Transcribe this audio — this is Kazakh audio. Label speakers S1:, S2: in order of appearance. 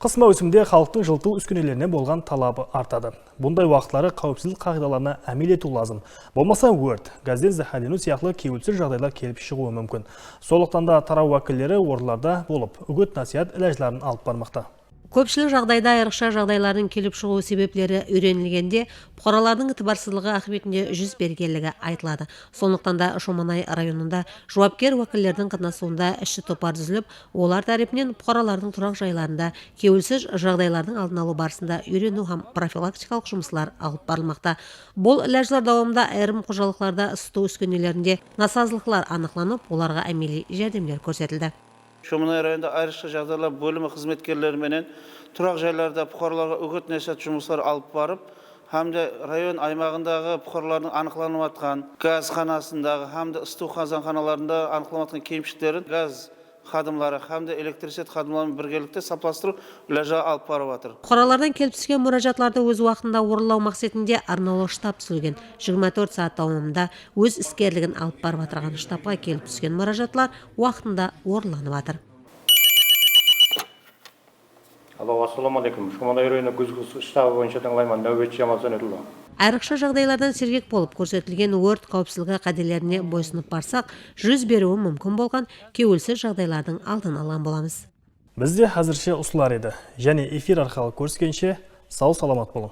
S1: Қыс маусымде халықтың жылыту үскенелеріне болған талабы артады. Бұндай уақытлары қауіпсіздік қағидаларына әмел ету лазым. Болмаса өрт, газден зәһәрлену сияқты кейуілсіз жағдайлар келіп шығуы мүмкін. Сондықтан да тарау уәкілдері орындарда болып, үгіт насихат іләжларын алып бармақта.
S2: Көпшілік жағдайда айрықша жағдайлардың келіп шығу себеплері үйренілгенде бұқаралардың ытыбарсыздығы ақыбетінде жүз бергенлігі айтылады. Сондықтан да шоманай районында жауапкер уәкілдердің қатынасуында іші топар түзіліп олар тарапынан бұқаралардың тұрақ жайларында кеуілсіз жағдайлардың алдын алу барысында үйрену һәм профилактикалық жұмыстар алып барылмақта. Бұл ләжлар дауамында айрым қожалықтарда ысыту үскенелерінде насазылықлар анықланып оларға әмели жәрдемдер көрсетілді.
S3: Шоманай районында айрықша жағдайлар бөлімі қызметкерлеріменен тұрақ жайларда бұқараларға үгіт насихат жұмыстары алып барып hamda rayon аймағындағы бұқаралардың анықланып жатқан газ ханасындағы hamda ысту қазанханаларында анықталып жатқан кемшіліктерін газ хадымлары hamda электричет хадымларымен біргелікте сапастыру ләжа алып барып жатыр
S2: Бұқаралардан келіп түскен мұражатларды өз уақытында орындау мақсатында арнаулы штаб түзілген 24 сағат давамында өз іскерлігін алып барып жатырған штабқа келіп түскен мұражатлар уақытында орынланып жатыр
S4: алло ассаламу алейкум. Шумалай районы күзгі штабы бойынша тыңлаймын нәубетші жамал
S2: айрықша жағдайлардан сергек болып көрсетілген өрт қауіпсіздігі қағидаларына бойсынып барсақ жүз беруі мүмкін болған кеуілсіз жағдайлардың алдын алған боламыз
S1: Бізде әзірше осылар еді. Және эфир арқылы көріскенше сау саламат болың.